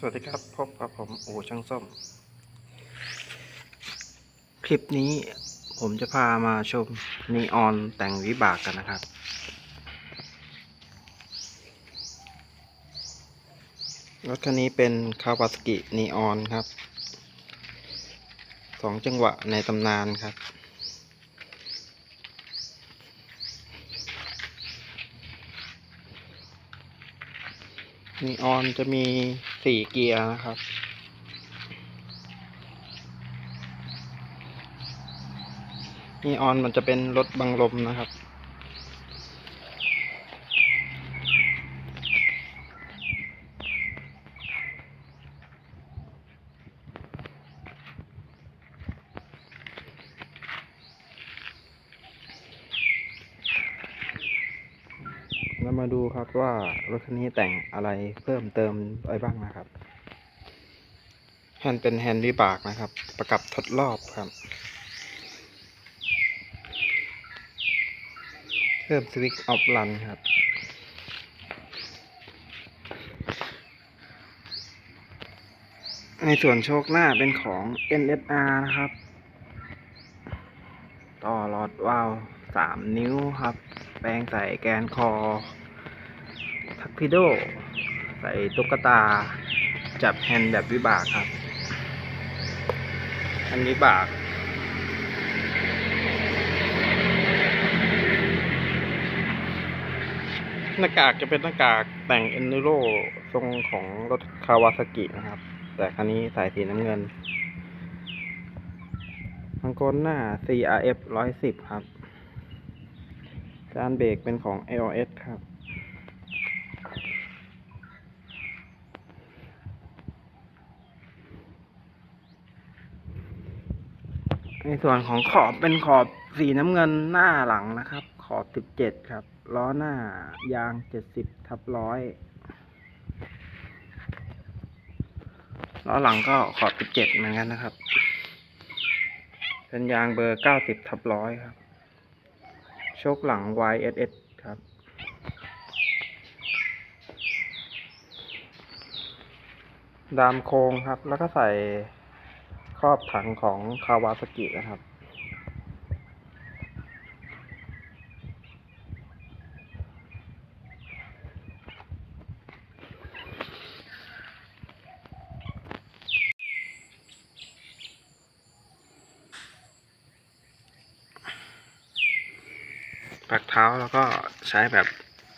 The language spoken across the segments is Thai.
สวัสดีครับ พบกับผมโอช่างส้มคลิปนี้ผมจะพามาชมนีออนแต่งวิบากกันนะครับ รถคันนี้เป็นคาวาสกินีออนครับ สองจังหวะในตำนานครับนีออนจะมี สี่เกียร์นะครับ นี่ออนมันจะเป็นรถบังลมนะครับ เรา มาดูครับว่ารถคันนี้แต่งอะไรเพิ่มเติมอะไรบ้างนะครับแฮนด์เป็นแฮนด์วิบากนะครับ ประกับทดรอบครับ เพิ่มสวิตช์ออฟลันครับในส่วนโชคหน้าเป็นของ NSR นะครับ ต่อหลอดวาล์วสามนิ้วครับ แปลงใส่แกนคอ ทักพิโด ใส่ตุ๊กตา จับแฮนด์แบบวิบากครับแฮนด์วิบาก หน้ากากจะเป็นหน้ากากแต่งเอน u โรทรงของรถคาวาซากินะครับ แต่คันนี้สายสีน้ำเงินมังกรหน้า CRF 110 ครับจานเบรกเป็นของ LS ครับ ในส่วนของขอบเป็นขอบสีน้ำเงินหน้าหลังนะครับ ขอบ17ครับ ล้อหน้ายาง70ทับร้อยล้อหลังก็ขอบ17เหมือนกันนะครับ เป็นยางเบอร์90ทับร้อยครับ โชคหลัง YSS ครับดามโครงครับ แล้วก็ใส่ รอบถังของคาวาสกินะครับ ปักเท้าแล้วก็ใช้แบบ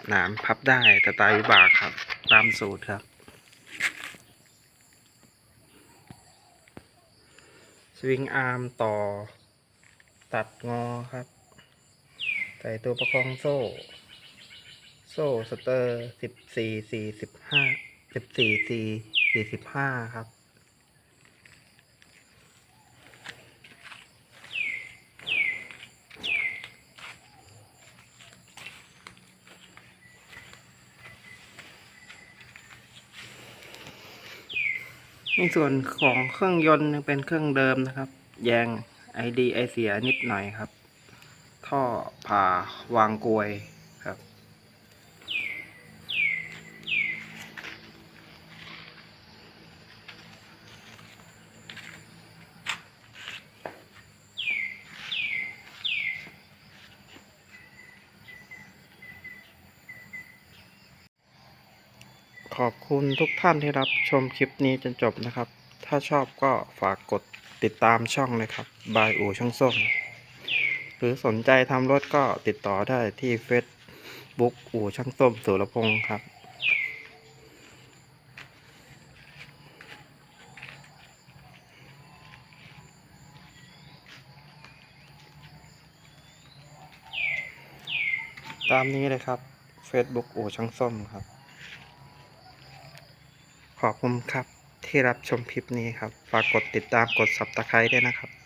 หนามพับได้แต่ตายวิบากครับ ตามสูตรครับ สวิงอาร์มต่อ ตัดงอครับ ใส่ตัวประคองโซ่ โซ่สเตอร์สิบสี่สี่สิบห้าสิบสี่สี่สี่สิบห้าครับ ในส่วนของเครื่องยนต์เป็นเครื่องเดิมนะครับ แยงไอดีไอเสียนิดหน่อยครับ ท่อผ่าวางกลวยครับ ขอบคุณทุกท่านที่รับชมคลิปนี้จนจบนะครับ ถ้าชอบก็ฝากกดติดตามช่องนะครับ บายอูช่างส้ม หรือสนใจทำรถก็ติดต่อได้ที่เฟซบุ๊กอูช่างส้มสุรพงศ์ครับตามนี้เลยครับ Facebook อู่ช่างส้มครับ ขอบคุณครับที่รับชมคลิปนี้ครับ ฝากกดติดตามกด subscribe ด้วยนะครับ